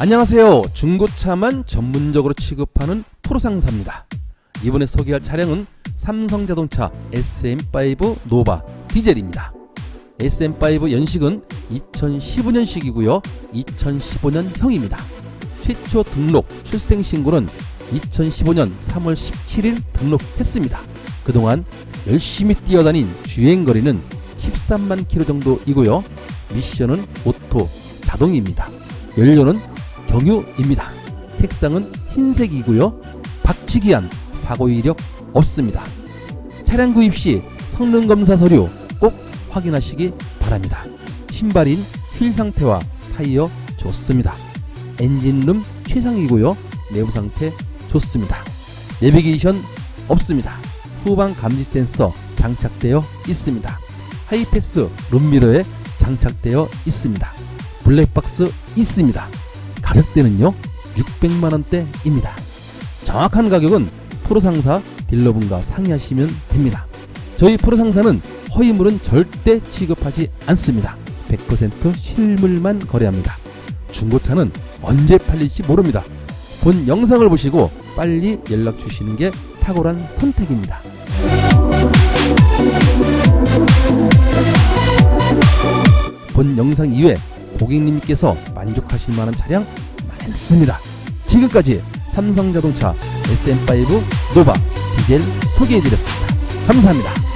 안녕하세요. 중고차만 전문적으로 취급하는 프로상사입니다. 이번에 소개할 차량은 삼성자동차 SM5 노바 디젤입니다. SM5 연식은 2015년식이고요. 2015년형입니다. 최초 등록 출생 신고는 2015년 3월 17일 등록했습니다. 그동안 열심히 뛰어다닌 주행 거리는 13만 킬로 정도이고요. 미션은 오토 자동입니다. 연료는 경유입니다. 색상은 흰색이고요. 박치기한 사고 이력 없습니다. 차량 구입 시 성능 검사 서류 꼭 확인하시기 바랍니다. 신발인 휠 상태와 타이어 좋습니다. 엔진룸 최상이고요. 내부 상태 좋습니다. 내비게이션 없습니다. 후방 감지 센서 장착되어 있습니다. 하이패스 룸미러에 장착되어 있습니다. 블랙박스 있습니다. 가격대는요 600만 원대입니다. 정확한 가격은 프로상사 딜러분과 상의하시면 됩니다. 저희 프로상사는 허위물은 절대 취급하지 않습니다. 100% 실물만 거래합니다. 중고차는 언제 팔릴지 모릅니다. 본 영상을 보시고 빨리 연락 주시는 게 탁월한 선택입니다. 본 영상 이외 고객님께서 만족하실 만한 차량 많습니다. 지금까지 삼성자동차 SM5 노바 디젤 소개해드렸습니다. 감사합니다.